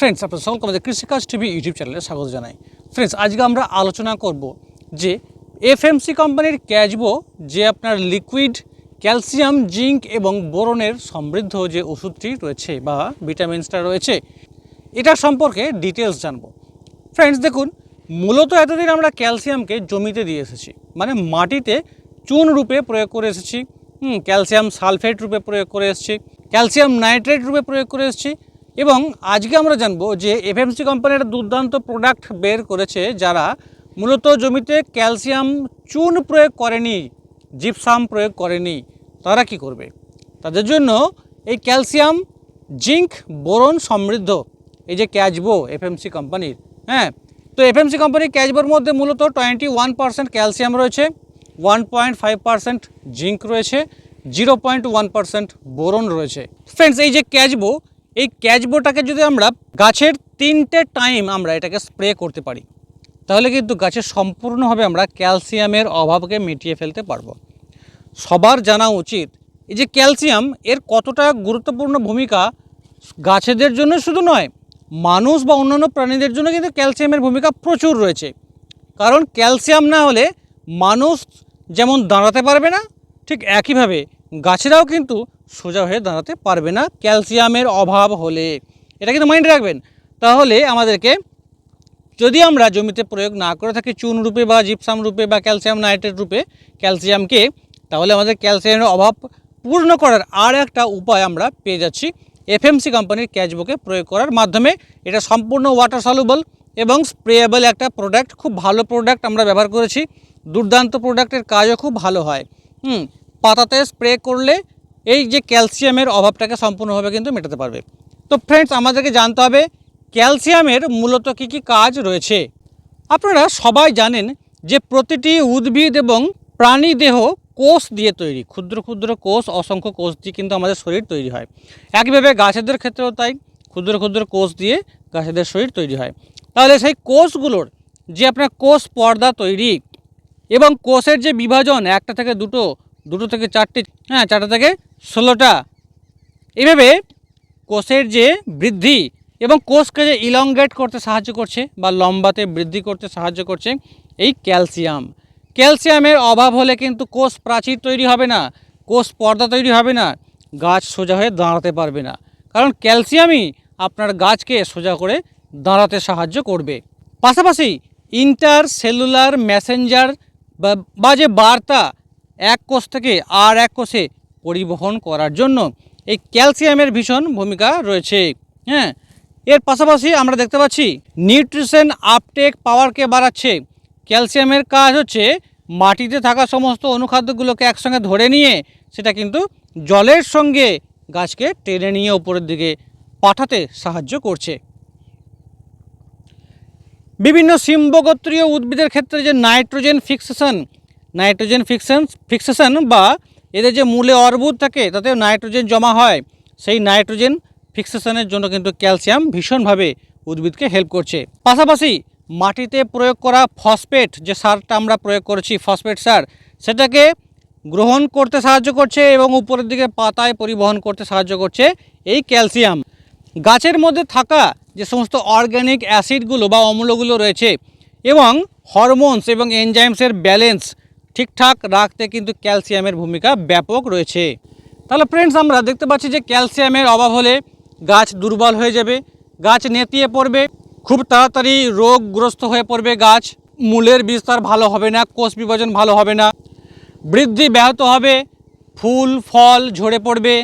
Friends আপনার সকলকে আমাদের কৃষিকাজ টিভি ইউটিউব চ্যানেলে স্বাগত জানাই। ফ্রেন্ডস আজকে আমরা আলোচনা করব যে এফএমসি কোম্পানির ক্যাজবো যে আপনার লিকুইড ক্যালসিয়াম জিঙ্ক এবং বোরনের সমৃদ্ধ যে ওষুধটি রয়েছে বা ভিটামিনসটা রয়েছে, এটা সম্পর্কে ডিটেলস জানব। ফ্রেন্ডস দেখুন, মূলত এতদিন আমরা ক্যালসিয়ামকে জমিতে দিয়ে এসেছি মানে মাটিতে চুন রূপে প্রয়োগ করে এসেছি ক্যালসিয়াম সালফেট রূপে প্রয়োগ করে এসেছি ক্যালসিয়াম নাইট্রেট রূপে প্রয়োগ করে এসেছি এবং আজকে আমরা জানব যে এফএমসি কোম্পানির দুর্দান্ত প্রোডাক্ট বের করেছে যারা মূলত জমিতে ক্যালসিয়াম চুন প্রয়োগ করেনি জিপসাম প্রয়োগ করেনি। তারা কি করবে? তাদের জন্য এই ক্যালসিয়াম জিঙ্ক বোরন সমৃদ্ধ। এই যে ক্যাচবো এফএমসি কোম্পানির হ্যাঁ? তো এফএমসি কোম্পানির ক্যাচবোর মধ্যে মূলত টোয়েন্টি ওয়ান পার্সেন্ট ক্যালসিয়াম রয়েছে one point five percent zinc রয়েছে zero point one percent boron রয়েছে। ফ্রেন্ডস এই যে ক্যাচবো এই ক্যাচবোটাকে যদি আমরা গাছের তিনটে টাইম আমরা এটাকে স্প্রে করতে পারি, তাহলে কিন্তু গাছের সম্পূর্ণভাবে আমরা ক্যালসিয়ামের অভাবকে মিটিয়ে ফেলতে পারব। সবার জানা উচিত, এই যে ক্যালসিয়াম এর কতটা গুরুত্বপূর্ণ ভূমিকা গাছেদের জন্য শুধু নয়, মানুষ বা অন্যান্য প্রাণীদের জন্য কিন্তু ক্যালসিয়ামের ভূমিকা প্রচুর রয়েছে। কারণ ক্যালসিয়াম না হলে মানুষ যেমন দাঁড়াতে পারবে না, ঠিক একইভাবে গাছেরাও কিন্তু সোজা হয়ে দাঁড়াতে পারবে না ক্যালসিয়ামের অভাব হলে। এটা কিন্তু মাইন্ড রাখবেন। তাহলে আমাদেরকে যদি আমরা জমিতে প্রয়োগ না করে থাকি চুন রূপে বা জিপসাম রূপে বা ক্যালসিয়াম নাইট্রেট রূপে ক্যালসিয়ামকে, তাহলে আমাদের ক্যালসিয়ামের অভাব পূর্ণ করার আর একটা উপায় আমরা পেয়ে যাচ্ছি। এফএমসি কোম্পানির ক্যাচবুকে প্রয়োগ করার মাধ্যমে এটা সম্পূর্ণ ওয়াটার সলুবল এবং স্প্রেয়েবল একটা প্রোডাক্ট খুব ভালো প্রোডাক্ট আমরা ব্যবহার করেছি। দুর্দান্ত প্রোডাক্টের কাজও খুব ভালো হয়। হুম পাতাতে স্প্রে করলে এই যে ক্যালসিয়ামের অভাবটাকে সম্পূর্ণভাবে কিন্তু মেটাতে পারবে। তো ফ্রেন্ডস আমাদেরকে জানতে হবে, ক্যালসিয়ামের মূলত কী কী কাজ রয়েছে? আপনারা সবাই জানেন যে প্রতিটি উদ্ভিদ এবং প্রাণী দেহ কোষ দিয়ে তৈরি, ক্ষুদ্র ক্ষুদ্র কোষ, অসংখ্য কোষ দিয়ে কিন্তু আমাদের শরীর তৈরি হয়। একইভাবে গাছেদের ক্ষেত্রেও তাই, ক্ষুদ্র ক্ষুদ্র কোষ দিয়ে গাছেদের শরীর তৈরি হয়। তাহলে সেই কোষগুলোর যে আপনার কোষ পর্দা তৈরি এবং কোষের যে বিভাজন, একটা থেকে দুটো দুটো থেকে চারটে হ্যাঁ চারটে থেকে ষোলোটা। এভাবে কোষের যে বৃদ্ধি এবং কোষকে যে ইলংগেট করতে সাহায্য করছে বা লম্বাতে বৃদ্ধি করতে সাহায্য করছে, এই ক্যালসিয়াম। ক্যালসিয়ামের অভাব হলে কিন্তু কোষ প্রাচীর তৈরি হবে না, কোষ পর্দা তৈরি হবে না, গাছ সোজা হয়ে দাঁড়াতে পারবে না। কারণ ক্যালসিয়ামই আপনার গাছকে সোজা করে দাঁড়াতে সাহায্য করবে। পাশাপাশি ইন্টার সেলুলার মেসেঞ্জার বা যে বার্তা এক কোষ থেকে আর এক কোষে পরিবহন করার জন্য এই ক্যালসিয়ামের ভীষণ ভূমিকা রয়েছে। হ্যাঁ এর পাশাপাশি আমরা দেখতে পাচ্ছি নিউট্রিশন আপটেক পাওয়ারকে বাড়াচ্ছে। ক্যালসিয়ামের কাজ হচ্ছে মাটিতে থাকা সমস্ত অনুখাদ্যগুলোকে একসঙ্গে ধরে নিয়ে সেটা কিন্তু জলের সঙ্গে গাছকে টেনে নিয়ে ওপরের দিকে পাঠাতে সাহায্য করছে। বিভিন্ন সিম্বগোত্রীয় উদ্ভিদের ক্ষেত্রে যে nitrogen fixation nitrogen fixation fixation বা এদের যে মূলে অর্বুদ থাকে তাতে নাইট্রোজেন জমা হয়। সেই নাইট্রোজেন ফিক্সেশনের জন্য কিন্তু ক্যালসিয়াম ভীষণভাবে উদ্ভিদকে হেল্প করছে। পাশাপাশি মাটিতে প্রয়োগ করা ফসফেট, যে সারটা আমরা প্রয়োগ করেছি, ফসফেট সার, সেটাকে গ্রহণ করতে সাহায্য করছে এবং উপরের দিকে পাতায় পরিবহন করতে সাহায্য করছে এই ক্যালসিয়াম। গাছের মধ্যে থাকা যে সমস্ত অর্গ্যানিক অ্যাসিডগুলো বা অম্লগুলো রয়েছে এবং হরমোনস এবং এনজাইমসের ব্যালেন্স ঠিকঠাক রাখতে কিন্তু ক্যালসিয়ামের ভূমিকা ব্যাপক রয়েছে। তাহলে ফ্রেন্ডস আমরা দেখতে পাচ্ছি যে ক্যালসিয়ামের অভাব হলে গাছ দুর্বল হয়ে যাবে, গাছ নেতিয়ে পড়বে, খুব তাড়াতাড়ি রোগগ্রস্ত হয়ে পড়বে গাছ, মূলের বিস্তার ভালো হবে না, কোষ বিভাজন ভালো হবে না, বৃদ্ধি ব্যাহত হবে, ফুল, ফল ঝরে পড়বে।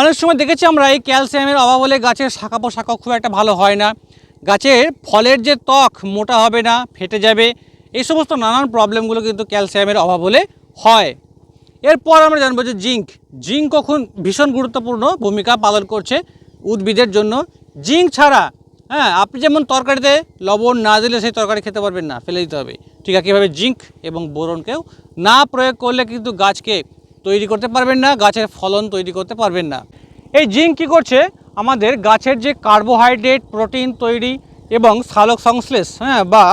অনেক সময় দেখেছি আমরা এই ক্যালসিয়ামের অভাব হলে গাছের শাখা পোশাকা খুব একটা ভালো হয় না, গাছের ফলের যে ত্বক মোটা হবে না, ফেটে যাবে এই সমস্ত নানান প্রবলেমগুলো কিন্তু ক্যালসিয়ামের অভাব হলে হয়। এরপর আমরা জানব যে জিঙ্ক জিঙ্ক কখন ভীষণ গুরুত্বপূর্ণ ভূমিকা পালন করছে উদ্ভিদের জন্য। জিঙ্ক ছাড়া হ্যাঁ আপনি যেমন তরকারিতে লবণ না দিলে সেই তরকারি খেতে পারবেন না, ফেলে দিতে হবে। ঠিক একইভাবে জিঙ্ক এবং বোরনকেও না প্রয়োগ করলে কিন্তু গাছকে তৈরি করতে পারবেন না, গাছের ফলন তৈরি করতে পারবেন না। এই জিঙ্ক কী করছে? আমাদের গাছের যে কার্বোহাইড্রেট প্রোটিন তৈরি এবং সালোক সংশ্লেষ হ্যাঁ বা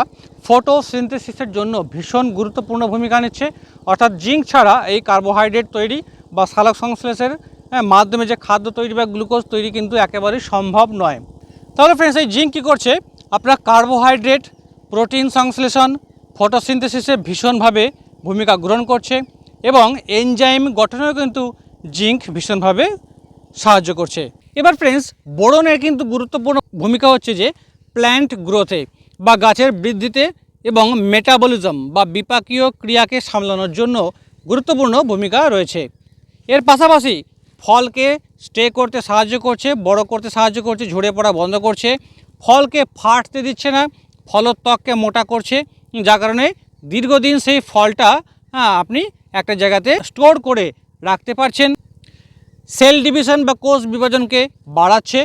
ফটোসিনথেসিসের জন্য ভীষণ গুরুত্বপূর্ণ ভূমিকা নিচ্ছে। অর্থাৎ জিঙ্ক ছাড়া এই কার্বোহাইড্রেট তৈরি বা সালোক সংশ্লেষের হ্যাঁ, মাধ্যমে যে খাদ্য তৈরি বা গ্লুকোজ তৈরি কিন্তু একেবারেই সম্ভব নয়। তাহলে ফ্রেন্ডস এই জিঙ্ক কী করছে? আপনার কার্বোহাইড্রেট প্রোটিন সংশ্লেষণ ফটোসিনথেসিসে ভীষণভাবে ভূমিকা গ্রহণ করছে এবং এনজাইম গঠনেও কিন্তু জিঙ্ক ভীষণভাবে সাহায্য করছে। এবার ফ্রেন্ডস বোরনের কিন্তু গুরুত্বপূর্ণ ভূমিকা হচ্ছে যে প্ল্যান্ট গ্রোথে বা গাছের বৃদ্ধিতে এবং মেটাবলিজম বা বিপাকীয় ক্রিয়াকে সামলানোর জন্য গুরুত্বপূর্ণ ভূমিকা রয়েছে। এর পাশাপাশি ফলকে স্টে করতে সাহায্য করছে, বড় করতে সাহায্য করছে, ঝরে পড়া বন্ধ করছে। ফলকে ফাটতে দিচ্ছে না, ফলের ত্বককে মোটা করছে, যার কারণে দীর্ঘদিন সেই ফলটা আপনি একটা জায়গাতে স্টোর করে রাখতে পারছেন। সেল ডিভিশন বা কোষ বিভাজনকে বাড়াচ্ছে,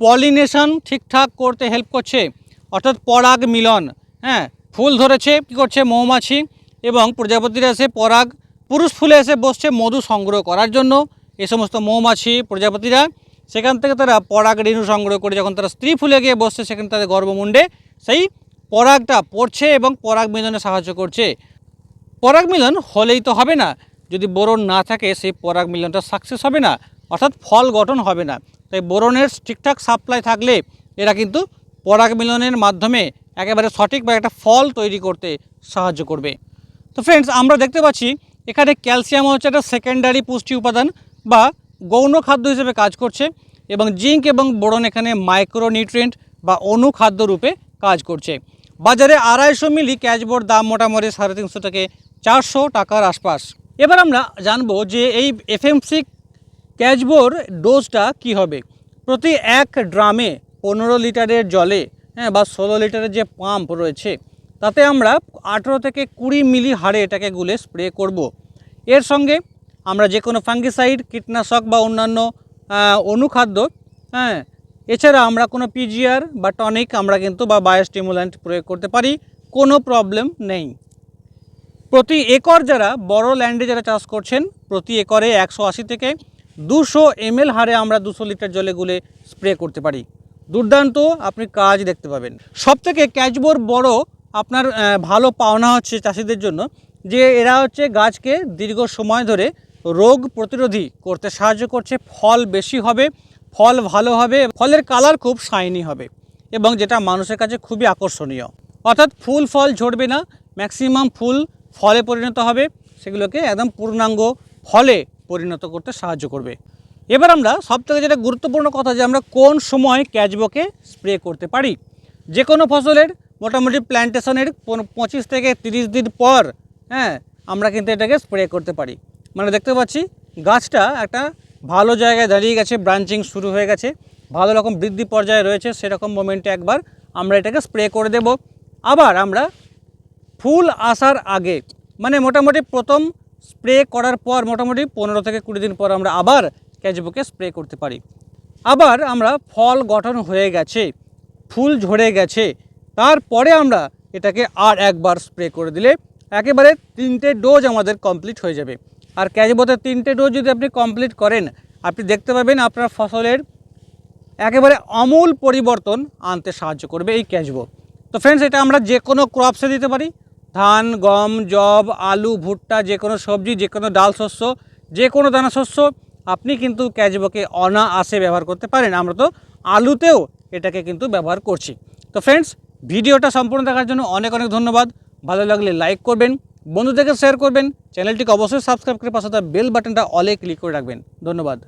পলিনেশন ঠিকঠাক করতে হেল্প করছে। অর্থাৎ পরাগ মিলন। হ্যাঁ ফুল ধরেছে, কী করছে? মৌমাছি এবং প্রজাপতিরা এসে পরাগ, পুরুষ ফুলে এসে বসছে মধু সংগ্রহ করার জন্য। এই সমস্ত মৌমাছি, প্রজাপতিরা, সেখান থেকে তারা পরাগ রেণু সংগ্রহ করে যখন তারা স্ত্রী ফুলে গিয়ে বসছে, সেখানে তাদের গর্ভমুণ্ডে সেই পরাগটা পড়ছে এবং পরাগ মিলনে সাহায্য করছে। পরাগ মিলন হলেই তো হবে না। যদি বোরন না থাকে, সেই পরাগ মিলনটা সাকসেস হবে না। অর্থাৎ ফল গঠন হবে না। তাই বোরনের ঠিকঠাক সাপ্লাই থাকলে এরা কিন্তু পরাগ মিলনের মাধ্যমে একেবারে সঠিক বা একটা ফল তৈরি করতে সাহায্য করবে। তো ফ্রেন্ডস আমরা দেখতে পাচ্ছি এখানে ক্যালসিয়াম হচ্ছে একটা সেকেন্ডারি পুষ্টি উপাদান বা গৌণ খাদ্য হিসেবে কাজ করছে এবং জিঙ্ক এবং বোরন এখানে মাইক্রোনিউট্রিয়েন্ট বা অনুখাদ্য রূপে কাজ করছে। বাজারে আড়াইশো মিলি ক্যাচবোর্ড দাম মোটামুটি সাড়ে তিনশো থেকে চারশো টাকার আশপাশ। এবার আমরা জানব যে এই এফএমসি ক্যাচবোর ডোজটা কি হবে। প্রতি এক ড্রামে পনেরো লিটারের জলে হ্যাঁ বা ষোলো লিটারের যে পাম্প রয়েছে, তাতে আমরা আঠেরো থেকে কুড়ি মিলি হারে এটাকে গুলে স্প্রে করব। এর সঙ্গে আমরা যে কোনো ফাঙ্গিসাইড, কীটনাশক বা অন্যান্য অনুখাদ্য হ্যাঁ এছাড়া আমরা কোনো পিজিআর বা টনিক আমরা কিন্তু বা বায়োস্টিমুল্যান্ট প্রয়োগ করতে পারি, কোনো প্রবলেম নেই প্রতি একর যারা বড় ল্যান্ডে যারা চাষ করছেন, প্রতি একরে একশো আশি থেকে দুশো এমএল হারে আমরা দুশো লিটার জলে গুলে স্প্রে করতে পারি দুর্দান্ত আপনি কাজ দেখতে পাবেন। সব থেকে ক্যাচবোর বড় আপনার ভালো পাওনা হচ্ছে চাষিদের জন্য যে এরা হচ্ছে গাছকে দীর্ঘ সময় ধরে রোগ প্রতিরোধী করতে সাহায্য করছে, ফল বেশি হবে, ফল ভালো হবে, ফলের কালার খুব শাইনি হবে এবং যেটা মানুষের কাছে খুবই আকর্ষণীয়। অর্থাৎ ফুল ফল ঝরবে না, ম্যাক্সিমাম ফুল ফলে পরিণত হবে, সেগুলোকে একদম পূর্ণাঙ্গ ফলে পরিণত করতে সাহায্য করবে। এবার আমরা সবথেকে যেটা গুরুত্বপূর্ণ কথা যে আমরা কোন সময় ক্যাচবকে স্প্রে করতে পারি? যে কোনো ফসলের মোটামুটি প্ল্যান্টেশনের পঁচিশ থেকে তিরিশ দিন পর হ্যাঁ আমরা কিন্তু এটাকে স্প্রে করতে পারি। মানে দেখতে পাচ্ছি গাছটা একটা ভালো জায়গায় দাঁড়িয়ে গেছে, ব্রাঞ্চিং শুরু হয়ে গেছে, ভালো রকম বৃদ্ধি পর্যায়ে রয়েছে, সেরকম মোমেন্টে একবার আমরা এটাকে স্প্রে করে দেব। আবার আমরা ফুল আসার আগে মানে মোটামুটি প্রথম স্প্রে করার পর, মোটামুটি পনেরো থেকে কুড়ি দিন পর আমরা আবার ক্যাচবুকে স্প্রে করতে পারি। আবার আমরা ফল গঠন হয়ে গেছে, ফুল ঝরে গেছে, তারপরে আমরা এটাকে আর একবার স্প্রে করে দিলে একেবারে তিনটে ডোজ আমাদের কমপ্লিট হয়ে যাবে। আর ক্যাচবোতে তিনটে ডোজ যদি আপনি কমপ্লিট করেন, আপনি দেখতে পাবেন আপনার ফসলের একেবারে আমূল পরিবর্তন আনতে সাহায্য করবে এই ক্যাচবো। তো ফ্রেন্ডস এটা আমরা যে কোনো ক্রপসে দিতে পারি। ধান, গম জব আলু, ভুট্টা, যে কোনো সবজি, যে কোনো ডাল শস্য, যে কোনো দানা শস্য আপনি কিন্তু ক্যাচবোকে অনায়াসে ব্যবহার করতে পারেন। আমরা তো আলুতেও এটাকে কিন্তু ব্যবহার করছি। তো ফ্রেন্ডস ভিডিওটা সম্পূর্ণ দেখার জন্য অনেক অনেক ধন্যবাদ। ভালো লাগলে লাইক করবেন, বন্ধুদেরকে শেয়ার করবেন। চ্যানেলটিকে অবশ্যই সাবস্ক্রাইব করে পাশে বেল বাটনটা অলে ক্লিক করে রাখবেন। ধন্যবাদ।